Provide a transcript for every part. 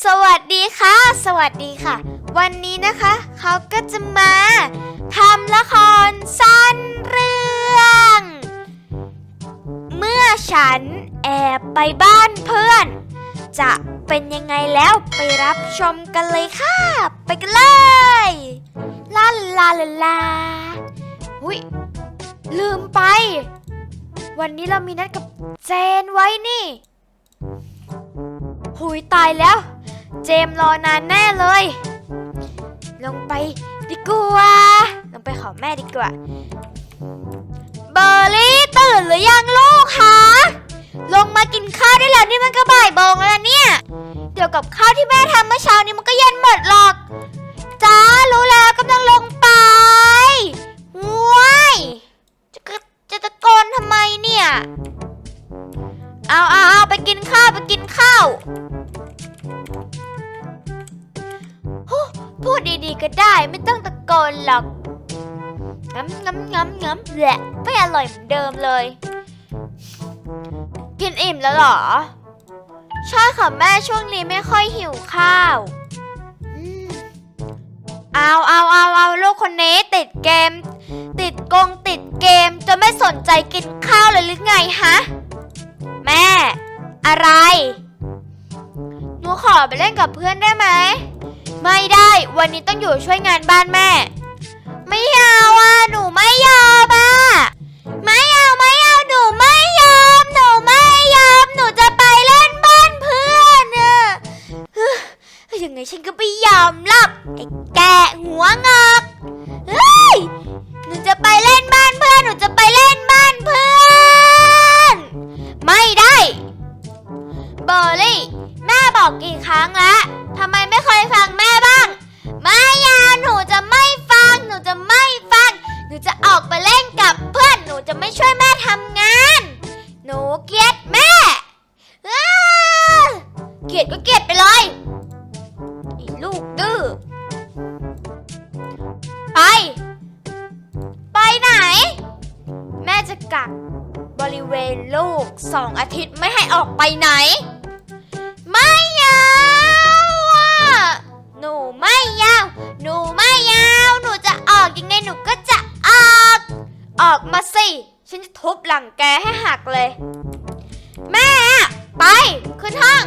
สวัสดีค่ะ สวัสดีค่ะ วันนี้นะคะ เขาก็จะมาทำละครสั้นเรื่อง เมื่อฉันแอบไปบ้านเพื่อน จะเป็นยังไงแล้วไปรับชมกันเลยค่ะ ไปกันเลยลาลาลาลาอุ้ยลืมไป วันนี้เรามีนัดกับเจนไว้นี่ หุยตายแล้ว เจมรอนานแน่เลย ลงไปดีกว่า ลงไปขอแม่ดีกว่า เบอร์รี่ตื่นหรือยังลูกคะลงมากินข้าวได้แล้วนี่มันก็บ่ายโมงแล้วเนี่ย เดี๋ยวกับข้าวที่แม่ทำเมื่อเช้านี้มันก็เย็นหมดหรอก รอ ใช่ค่ะแม่ช่วงนี้ไม่ค่อยหิวข้าวอืมเอาเอาเอาเอาลูกคนนี้ติดเกม ติดกงติดเกมจะไม่สนใจกินข้าวเลยหรือไงฮะ แม่ อะไร หนูขอไปเล่นกับเพื่อนได้ไหม ไม่ได้วันนี้ต้องอยู่ช่วยงานบ้านแม่ ไม่เอาอะหนูไม่ยอมอะไม่เอาไม่เอาหนูไม่ย หนูจะไปเล่นบ้านเพื่อนอะเฮ้ยยังไงฉันก็ไม่ยอมรับไอ้แกะหัวงอกเฮ้ยหนูจะไปเล่นบ้านเพื่อน หนูจะไปเล่นบ้านเพื่อน ไม่ได้ เบอร์รี่ แม่บอกกี่ครั้งแล้วทำไม ขึ้นห้อง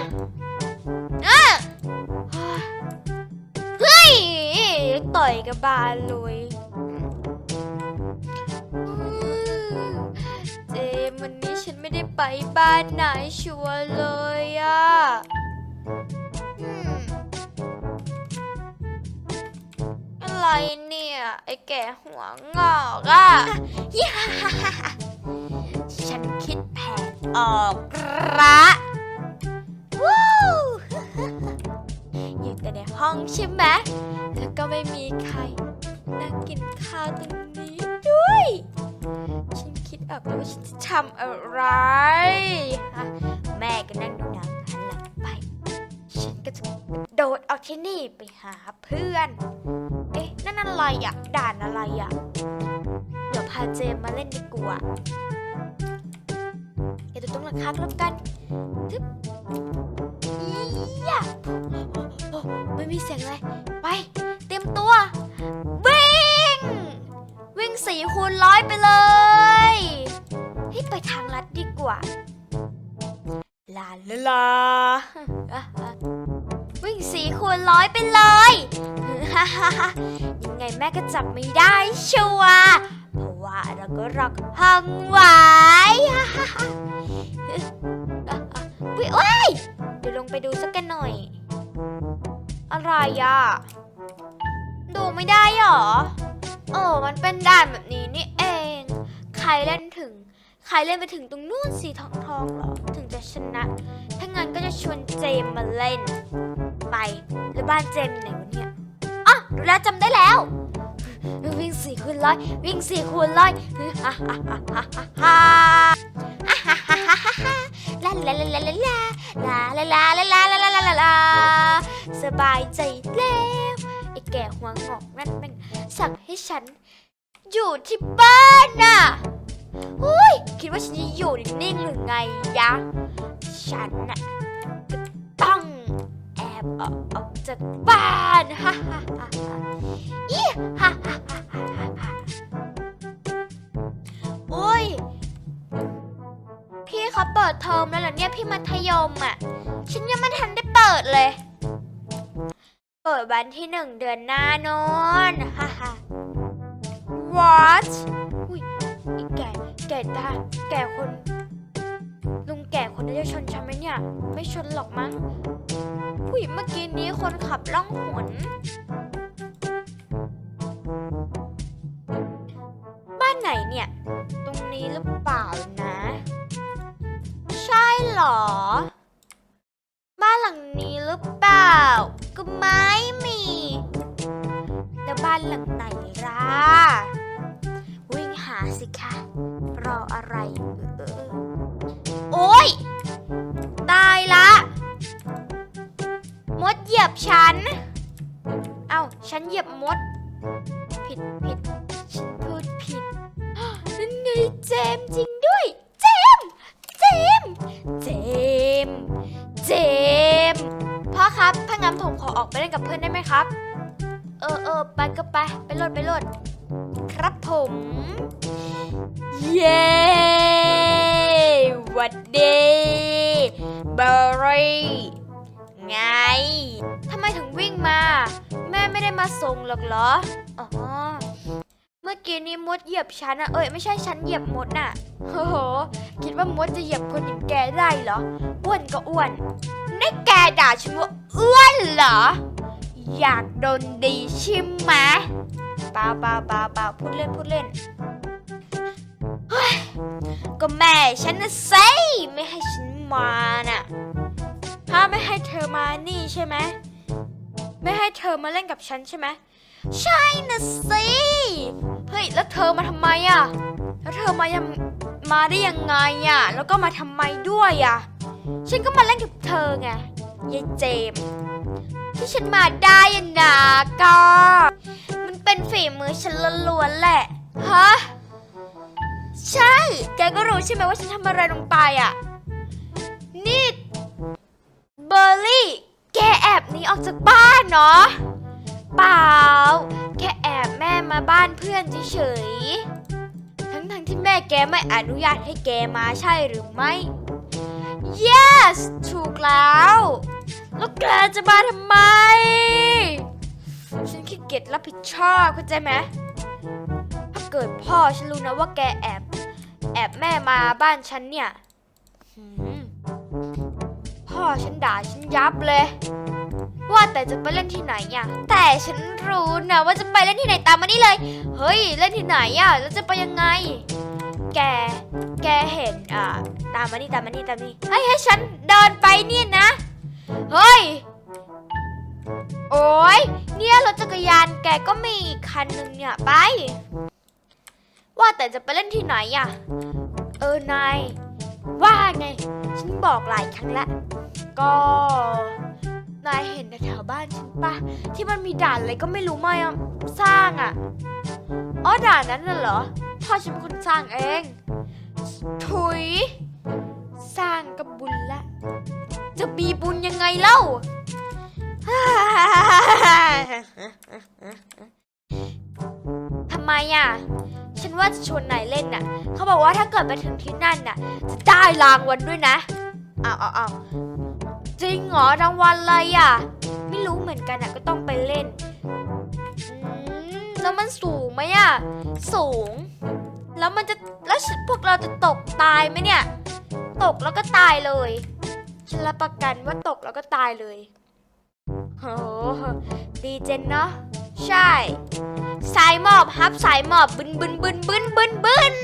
เออเฮ้ย ต่อยกับบาลเลยเจมันนี้ฉันไม่ได้ไปบ้านไหนชัวร์เลยอะอะไรเนี่ย ไอ้แก่หัวงอกอะย่าฉันคิดแผนออกละ ห้องใช่ไหมแล้วก็ไม่มีใครนั่งกินข้าวตรงนี้ด้วย ฉันคิดออกแล้วว่าฉันจะทำอะไรฮะแม่ก็นั่งดูหนังหันหลังไป ฉันก็จะโดดออกที่นี่ไปหาเพื่อน เอ๊ะ นั่นอะไรอะด่านอะไรอะเดี๋ยวพาเจมมาเล่นดีกว่าเดี๋ยวต้องระคักแล้วกันทึบอียะ ไม่มีเสียงเลยไป เตรียมตัว วิ่ง วิ่งสี่คูณร้อยไปเลยให้ไปทางลัดดีกว่าลาลาลาวิ่งสี่คูณร้อยไปเลยฮ่าฮ่าฮ่ายังไงแม่ก็จับไม่ได้ชัวร์เพราะว่าเราก็รักห้องไว้ฮ่าฮ่าฮ่าอุ้ยเดี๋ยวลงไปดูสักกันหน่อย อะไรอะ ดูไม่ได้หรอ โอ้มันเป็นด่านแบบนี้นี่เอง ใครเล่นถึง ใครเล่นไปถึงตรงนู้นสีทองทองเหรอ ถึงจะชนะ ถ้างั้นก็จะชวนเจมมาเล่น ไปแล้วบ้านเจมอยู่ไหนวะเนี่ยอ๋อรู้แล้วจำได้แล้ว วิ่งสี่คูณร้อยวิ่งสี่คูณร้อยฮ่าฮ่าฮ่าฮ่าฮ่าฮ่าฮ่าฮ่าฮ่าฮ่าฮ่าลาลาลาลาลาลาลาลาลาลาลาลาลาลาลา สบายใจแล้วไอ้แก่หัวงอกนั่นแม่งสั่งให้ฉัน อยู่ที่บ้านน่ะอุ้ยคิดว่าฉันจะอยู่นิ่งๆหรือไงยะ ฉันน่ะก็ต้องแอบออกออกจากบ้านฮ่าฮ่าฮ่าฮ่าอีฮ่าฮ่าฮ่าฮ่าฮ่าโอ้ยพี่เขาเปิดเทอมแล้วเหรอเนี่ยพี่มัธยมอะ ฉันยังไม่ทันได้เปิดเลย เปิดวันที่หนึ่งเดือนหน้านอนฮ่าฮ่า what อุ้ยอีแก่ แก่ตาแก่คน ลุงแก่คนนี้จะชนฉันไหมเนี่ย ไม่ชนหรอกมั้งผู้หญิงเมื่อกี้นี้คนขับล่องหน อะไร โอ๊ยตายละ มดเหยียบฉัน เอ้า ฉันเหยียบมด ผิดผิดฉันพูดผิดนั่นไงเจมจริงด้วย เจม เจม เจม เจม พ่อครับ ถ้างั้นผมขอออกไปเล่นกับเพื่อนได้ไหมครับ เออเออไปก็ไป ไปโหลดไปโหลด ครับผม เย้หวัดดีเบอร์รี่ไงทำไมถึงวิ่งมา แม่ไม่ได้มาส่งหรอกเหรอ อ๋อ เมื่อกี้นี้มดเหยียบฉันอะเอ้ยไม่ใช่ฉันเหยียบมดน่ะโอ้โห คิดว่ามดจะเหยียบคนอย่างแกได้เหรอ อ้วนก็อ้วนนี่แกด่าฉันว่าอ้วนเหรอ อยากโดนดีใช่ไหม ปล่าเปล่าเปล่าเปล่าพูดเล่นพูดเล่นเฮ้ยก็แม่ฉันนะสิไม่ให้ฉันมาน่ะถ้าไม่ให้เธอมานี่ใช่ไหมไม่ให้เธอมาเล่นกับฉันใช่ไหมใช่นะสิเฮ้ยแล้วเธอมาทำไมอะแล้วเธอมายังมาได้ยังไงอะแล้วก็มาทำไมด้วยอะฉันก็มาเล่นกับเธอไงยายเจมที่ฉันมาได้อะนะก็ เป็นฝีมือฉันล้วนๆแหละ ฮะ ใช่ แกก็รู้ใช่ไหมว่าฉันทำอะไรลงไปอะ นี่ เบอร์รี่ แกแอบหนีออกจากบ้านเนาะเปล่า แค่แอบแม่มาบ้านเพื่อนเฉยๆ ทั้งๆที่แม่แกไม่อนุญาตให้แกมาใช่หรือไม่ yes ถูกแล้ว แล้วแกจะมาทำไม ฉันขี้เกียจรับผิดชอบเข้าใจไหมถ้าเกิดพ่อฉันรู้นะว่าแกแอบ แอบแม่มาบ้านฉันเนี่ยพ่อฉันด่าฉันยับเลย ว่าแต่จะไปเล่นที่ไหนอะแต่ฉันรู้นะว่าจะไปเล่นที่ไหนตามมานี่เลย เฮ้ยเล่นที่ไหนอะแล้วจะไปยังไง แกแกเห็นอ่าตามมานี่ตามมานี่ตามนี่ให้ให้ฉันเดินไปเนี่ยนะ เฮ้ย โอ้ยเนี่ยรถจักรยานแกก็มีอีกคันหนึ่งเนี่ยไป ว่าแต่จะไปเล่นที่ไหนอะ เออนายว่าไง ฉันบอกหลายครั้งแล้วก็นายเห็นแถวบ้านฉันปะที่มันมีด่านอะไรก็ไม่รู้มาสร้างอะอ๋อด่านนั้นน่ะเหรอพ่อฉันเป็นคนสร้างเองถุย สร้างกับบุญละ จะมีบุญยังไงเล่า ทำไมอะ ฉันว่าจะชวนนายเล่นน่ะ เขาบอกว่าถ้าเกิดไปถึงที่นั่นน่ะ จะได้รางวัลด้วยนะอ้าวอ้าวอ้าวจริงเหรอรางวัลอะไรอะ ไม่รู้เหมือนกันอะก็ต้องไปเล่นอืมแล้วมันสูงไหมอะ สูง แล้วมันจะแล้วพวกเราจะตกตายไหมเนี่ย ตกแล้วก็ตายเลยฉันรับประกันว่าตกแล้วก็ตายเลยโหดีเจนเนาะใช่ สายหมอบฮับสายหมอบบึนบึนบึนบึนบึนบึน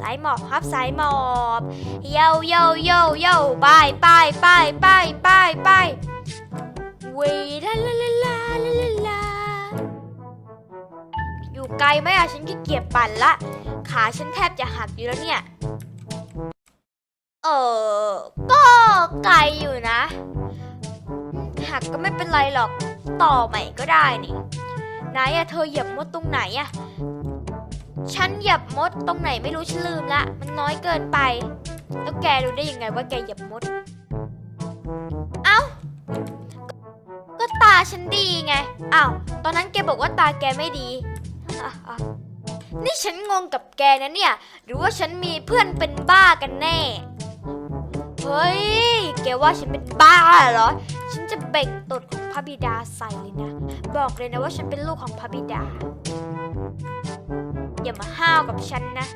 สายหมอบฮับสายหมอบโยโยโยโยไปไปไปไปไปไปเวลาลาลาลาลาลาลาอยู่ไกลไหมอะฉันขี้เกียจปั่นละ ขาฉันแทบจะหักอยู่แล้วเนี่ยเออก็ไกลอยู่นะ หักก็ไม่เป็นไรหรอก ต่อใหม่ก็ได้นี่ไหนอะเธอเหยียบมดตรงไหนอะฉันเหยียบมดตรงไหนไม่รู้ฉันลืมละ มันน้อยเกินไป แล้วแกรู้ได้ยังไงว่าแกเหยียบมด เอา้าฉันดีไงอ้าวตอนนั้นแกบอกว่าตาแกไม่ดี นี่ฉันงงกับแกนะเนี่ย หรือว่าฉันมีเพื่อนเป็นบ้ากันแน่ ฮ้ย แกว่าฉันเป็นบ้าเหรอ ฉันจะเบ่งตดของพระบิดาใส่เลยนะ บอกเลยนะว่าฉันเป็นลูกของพระบิดา อย่ามาห้าวกับฉันนะ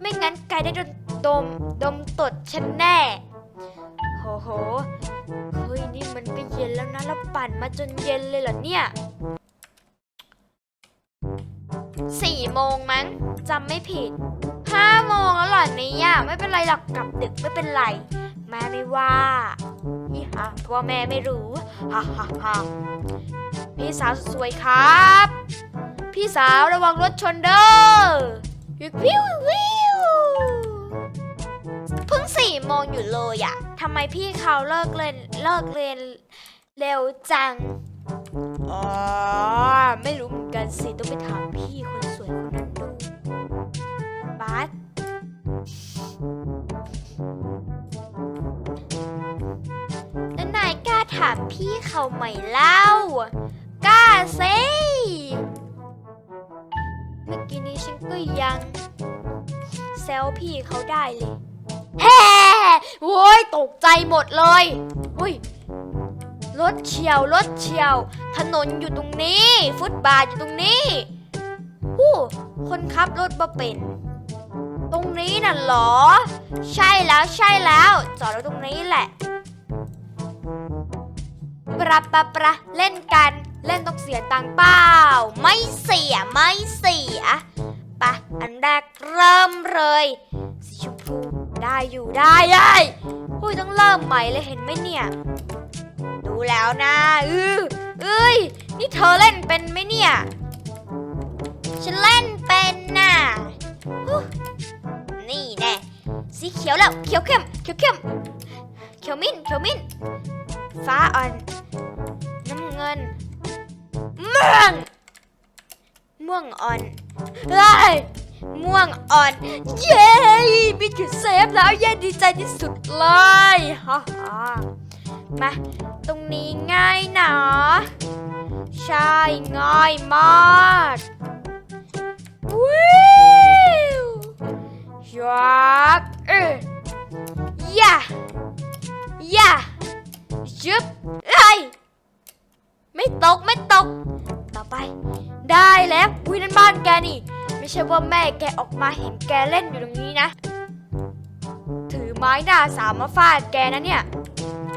ไม่งั้นแกได้โดมดมดมตดฉันแน่ โหโห เฮ้ยนี่มันก็เย็นแล้วนะแล้วปั่นมาจนเย็นเลยเหรอเนี่ยสี่โมงมั้งจำไม่ผิดห้าโมงแล้วเหรอเนี่ยไม่เป็นไรหรอกกลับดึกไม่เป็นไร แม่ไม่ว่าฮิฮะเพราะว่าแม่ไม่รู้ฮ่าฮ่าฮ่าพี่สาวสวยครับ พี่สาวระวังรถชนเด้อวิววิววิวเพิ่งสี่โมงอยู่เลยอะทำไมพี่เขาเลิกเรียนเลิกเรียนเร็วจังอ๋อไม่รู้เหมือนกันสิ ต้องไปถามพี่คนสวยคนนั้นดูบาสามพี่เขาไหมเล่ากล้าสิเมื่อกี้นี้ฉันก็ยังแซวพี่เขาได้เลยแฮ่โว้ยตกใจหมดเลยเฮ้ยรถเฉียวรถเฉียว ถนนอยู่ตรงนี้ ฟุตบาทอยู่ตรงนี้หู้คนขับรถบ่เป็น ตรงนี้น่ะหรอ ใช่แล้วใช่แล้ว จอดรถตรงนี้แหละ ปะปะปะเล่นกันเล่นต้องเสียตังเปล่า ไม่เสียไม่เสียปะอันแรกเริ่มเลยสีชมพูได้อยู่ได้ได้อุ้ยต้องเริ่มใหม่เลยเห็นไหมเนี่ย ดูแล้วนะเออเอ้ยนี่เธอเล่นเป็นไหมเนี่ยฉันเล่นเป็นน่ะนี่แน่สีเขียวแล้วเขียวเข้มเขียวเข้มเขียวมิ้นเขียวมิ้นฟ้าอ่อน เงินม่วงม่วงอ่อนเฮ้ยม่วงอ่อน เย้มีคือเซฟแล้วเย้ดีใจที่สุดเลยฮ่าฮ่ามาตรงนี้ง่ายหนาใช่ง่ายมากวิวยับเออย่าย่าจึบเอ้ย ไม่ตกไม่ตก ต่อไป ได้แล้วอุ้ยนั่นบ้านแกนี่ ไม่ใช่ว่าแม่แกออกมาเห็นแกเล่นอยู่ตรงนี้นะ ถือไม้หน้าสามมาฟาดแกนะเนี่ย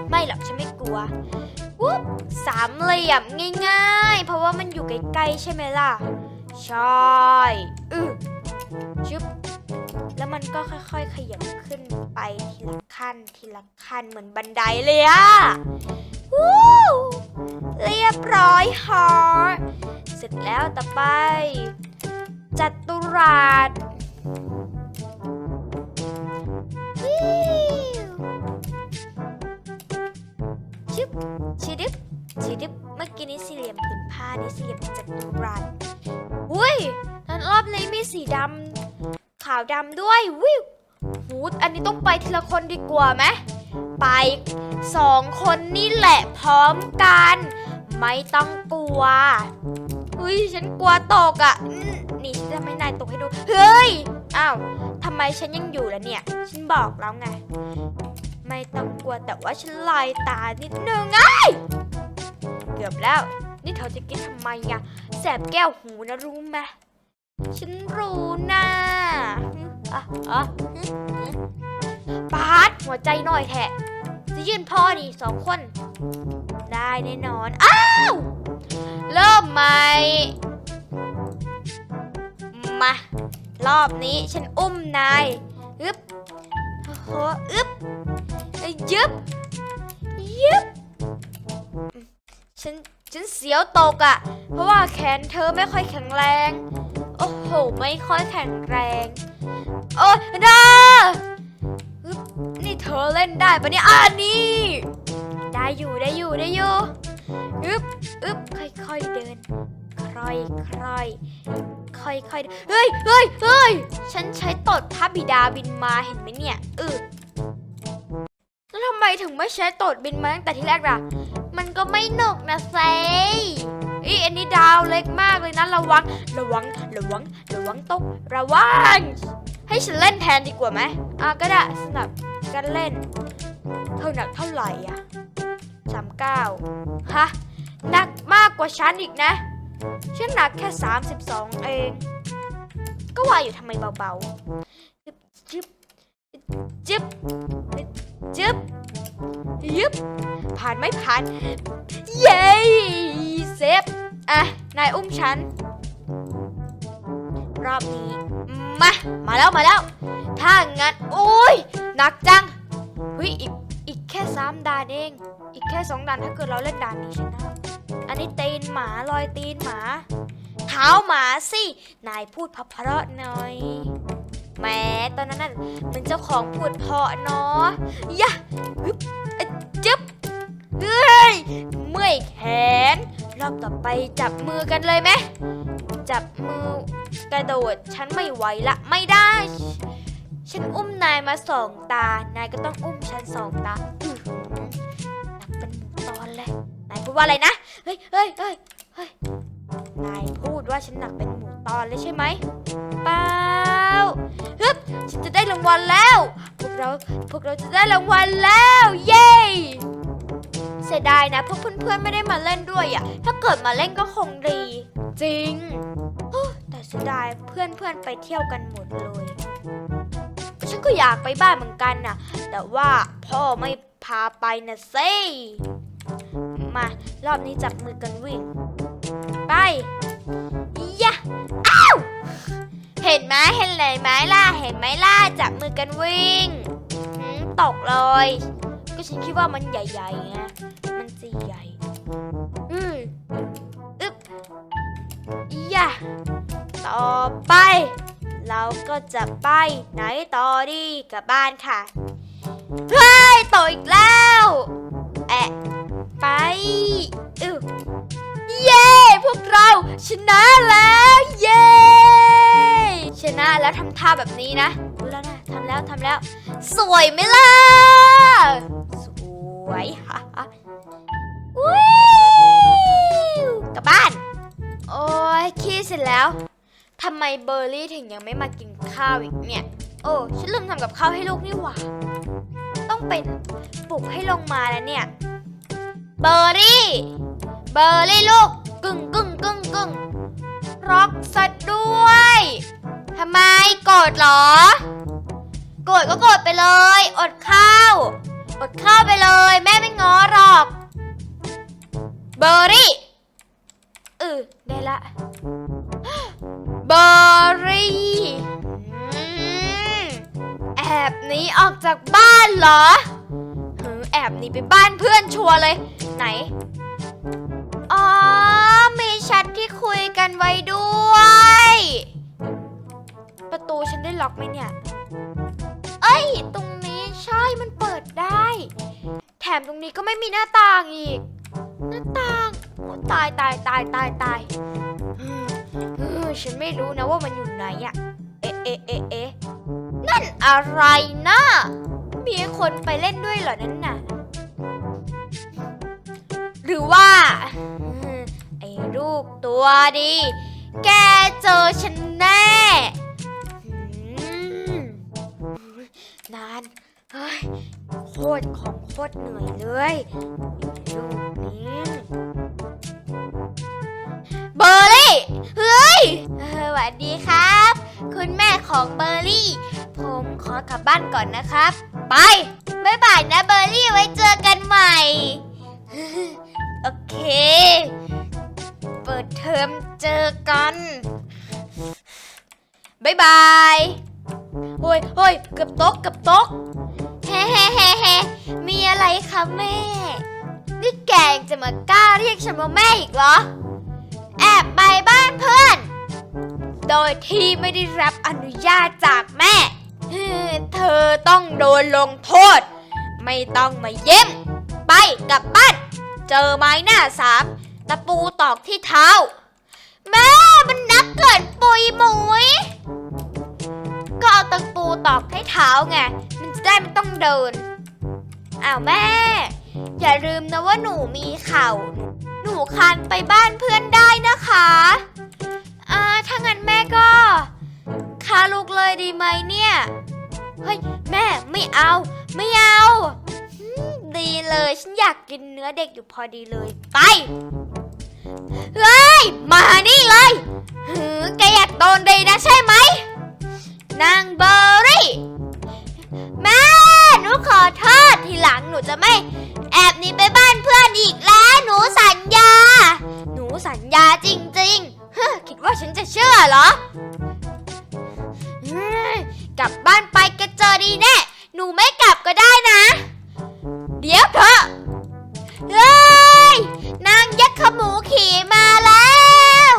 ไม่หรอกฉันไม่กลัววุ๊บสามเหลี่ยมง่ายๆ เพราะว่ามันอยู่ใกล้ๆใช่ไหมล่ะ ใช่อือชึบแล้วมันก็ค่อยๆขยับขึ้นไปทีละขั้นทีละขั้นเหมือนบันไดเลยอะ วู้เรียบร้อยฮอเสร็จแล้วต่อไป จัตุรัสวิวชึบชิดึบชิดึบเมื่อกี้นี้สี่เหลี่ยมผืนผ้านี่สี่เหลี่ยมจัตุรัสอุ้ยนั้นรอบนี้มีสีดำขาวดำด้วยวิวหูอันนี้ต้องไปทีละคนดีกว่าไหม ไปสองคนนี่แหละพร้อมกัน ไม่ต้องกลัวเฮ้ยฉันกลัวตกอะนี่ฉันจะไม่นายตกให้ดู เฮ้ยอ้าวทำไมฉันยังอยู่ล่ะเนี่ย ฉันบอกแล้วไง ไม่ต้องกลัวแต่ว่าฉันลายตานิดนึงไอ้ยเกือบแล้ว นี่เธอจะกินทำไมอะแสบแก้วหูนะรู้ไหมฉันรู้นะอะอะปาดหัวใจหน่อยแทะ จะยื่นพ่อนี่สองคน ได้แน่นอน อ้าว เริ่มใหม่มารอบนี้ฉันอุ้มนายอึบโอ้โหอึบยึบยึบฉันฉันเสียวตกอะ่ะ เพราะว่าแขนเธอไม่ค่อยแข็งแรง โอ้โห ไม่ค่อยแข็งแรง โอ้ยดา นี่เธอเล่นได้ปะเนี่ยอ่านี่ ได้อยู่ได้อยู่ได้อยู่อึ๊บอึ๊บค่อยๆเดิน ค่อยค่อยค่อยค่อยเฮ้ยเฮ้ยเฮ้ยฉันใช้ตดพระบิดาบินมาเห็นไหมเนี่ยอึแล้วทำไมถึงไม่ใช้ตดบินมาตั้งแต่ที่แรกล่ะ มันก็ไม่หนกนะเซอีอันนี้ดาวเล็กมากเลยนะระวัง ระวัง ระวัง ระวังตก ระวัง ให้ฉันเล่นแทนดีกว่าไหมอะก็ได้สนับกันเล่น เท่าหนักเท่าไหร่อะสามเก้าฮะหนักมากกว่าฉันอีกนะ ฉันหนักแค่ 32 เอง ก็ว่าอยู่ทำไมเบาๆจึ๊บจึ๊บจึ๊บจึ๊บยึบผ่านไม่ผ่าน เย้เซฟ อะ นายอุ้มฉัน รอบนี้ มา มาแล้วมาแล้ว ถ้างั้นโอ้ยหนักจังเฮ้ยอีกอีกแค่สามด่านเอง อีกแค่สองด่านถ้าเกิดเราเล่นด่านนี้ชนะอันนี้ตีนหมารอยตีนหมาเท้าหมาสิ นายพูดเพราะๆหน่อยแหมตอนนั้นน่ะเหมือนเจ้าของพูดเพาะเนาะยะฮึบอะจึ๊บเฮ้ยเมื่อยแขน รอบต่อไปจับมือกันเลยไหมจับมือกระโดดฉันไม่ไหวละไม่ได้ ฉันอุ้มนายมาสองตานายก็ต้องอุ้มฉันสองตาหนักเป็นหมูตอนเลยนายพูดว่าอะไรนะเฮ้ยเฮ้ยเฮ้ยเฮ้ยนายพูดว่าฉันหนักเป็นหมูตอนเลยใช่ไหมเปล่าฮึบฉันจะได้รางวัลแล้ว พวกเราพวกเราจะได้รางวัลแล้ว เย้ สียดายนะพวกเพื่อนๆไม่ได้มาเล่นด้วยอะ่ะ ถ้าเกิดมาเล่นก็คงดี จริงโอ้แต่เสียดายเพื่อนๆไปเที่ยวกันหมดเลย ฉันก็อยากไปบ้านเหมือนกันน่ะ แต่ว่าพ่อไม่พาไปนะเซ่มารอบนี้จับมือกันวิ่ง ไปยะอ้าวเห็นไหมเห็นไหมล่ะเห็นไหมล่ะจับมือกันวิ่งหืมตกเลย ก็ฉันคิดว่ามันใหญ่ๆไง ต่อไป เราก็จะไปไหนต่อดีกลับบ้านค่ะ เฮ้ยตกอีกแล้ว แอะ ไปอึเย้ พวกเราชนะแล้ว เย้ ชนะแล้วทำท่าแบบนี้นะรู้แล้วนะทำแล้วทำแล้ว สวยไหมล่ะ สวยฮ่าฮ่าวิวกลับบ้าน โอ้ยขี้เสร็จแล้ว ทำไมเบอร์รี่ถึงยังไม่มากินข้าวอีกเนี่ย โอ้ฉันลืมทำกับข้าวให้ลูกนี่หว่า ต้องเป็นปลุกให้ลงมาแล้วเนี่ย เบอร์รี่ เบอร์รี่ลูก กึ่งกึ่งกึ่งกึ่งร็อกซะด้วยทำไมโกรธเหรอ โกรธก็โกรธไปเลย อดข้าว อดข้าวไปเลย แม่ไม่ง้อหรอก เบอร์รี่เออได้ละ เบอร์รี่แอบหนีออกจากบ้านเหรอแอบหนีไปบ้านเพื่อนชัวร์เลย ไหน อ๋อ มีแชทที่คุยกันไว้ด้วย ประตูฉันได้ล็อกไหมเนี่ย เอ้ย ตรงนี้ใช่มันเปิดได้ แถมตรงนี้ก็ไม่มีหน้าต่างอีก หน้าต่างตายตายตายตายตาย ออฉันไม่รู้นะว่ามันอยู่ไหนอะเอ๊ะเอ๊ะเอ๊ะเอ๊ะนั่นอะไรนะมีคนไปเล่นด้วยเหรอนั่นน่ะ หรือว่าไอ้ลูกตัวดี แกเจอฉันแน่นานเฮ้ยโคตรของโคตรเหนื่อยเลย ของเบอร์รี่ ผมขอกลับบ้านก่อนนะครับ ไปบ๊ายบายนะเบอร์รี่ไว้เจอกันใหม่ โอเค เปิดเทอมเจอกันบายบายโอ้ยโอ้ยเกือบตกเกือบตกเฮ้เฮ้เฮ้เฮ้มีอะไรคะแม่ นี่แกงจะมากล้าเรียกฉันว่าแม่อีกเหรอ แอบไปบ้านเพื่อน โดยที่ไม่ได้รับอนุญาตจากแม่ เธอต้องโดนลงโทษ ไม่ต้องมาเยี่ยมไปกลับบ้าน เจอไม้หน้าสามตะปูตอกที่เท้า แม่มันนักเกินปุยหมุยก็เอาตะปูตอกที่เท้าไง มันจะได้ไม่ต้องเดิน อ้าวแม่ อย่าลืมนะว่าหนูมีเข่า หนูคานไปบ้านเพื่อนได้นะคะ อ่าถ้างั้นแม่ก็คาลูกเลยดีไหมเนี่ย เฮ้ย แม่ไม่เอา ไม่เอาหืมดีเลย ฉันอยากกินเนื้อเด็กอยู่พอดีเลย ไป เฮ้ย มานี่เลยหือแกอยากโดนดีนะใช่ไหม นางเบอร์รี่ แม่ หนูขอโทษทีหลังหนูจะไม่ แอบหนีไปบ้านเพื่อนอีกแล้ว หนูสัญญา หนูสัญญาจริงๆ ฮึคิดว่าฉันจะเชื่อเหรออืมกลับบ้านไปก็เจอดีแน่ หนูไม่กลับก็ได้นะ เดี๋ยวเถอะ เฮ้ย นางยักษ์ขมูขี่มาแล้ว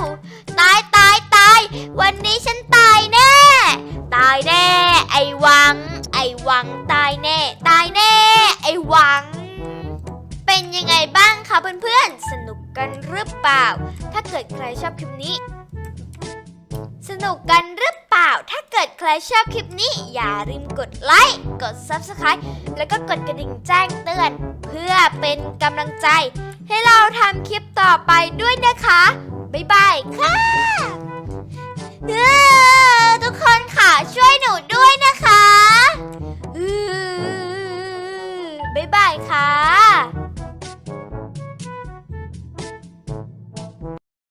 ตายตายตาย วันนี้ฉันตายแน่ ตายแน่ ไอ้หวัง ไอ้หวังตายแน่ ตายแน่ ไอ้หวัง เป็นยังไงบ้างคะเพื่อนๆ สนุกกันหรือเปล่า ถ้าเกิดใครชอบคลิปนี้ สนุกกันหรือเปล่า ถ้าเกิดใครชอบคลิปนี้ อย่าลืมกดไลค์ กด Subscribe แล้วก็กดกระดิ่งแจ้งเตือน เพื่อเป็นกำลังใจ ให้เราทำคลิปต่อไปด้วยนะคะ บ๊ายบายค่ะเออทุกคนค่ะช่วยหนูด้วยนะคะอือบ๊ายบายค่ะ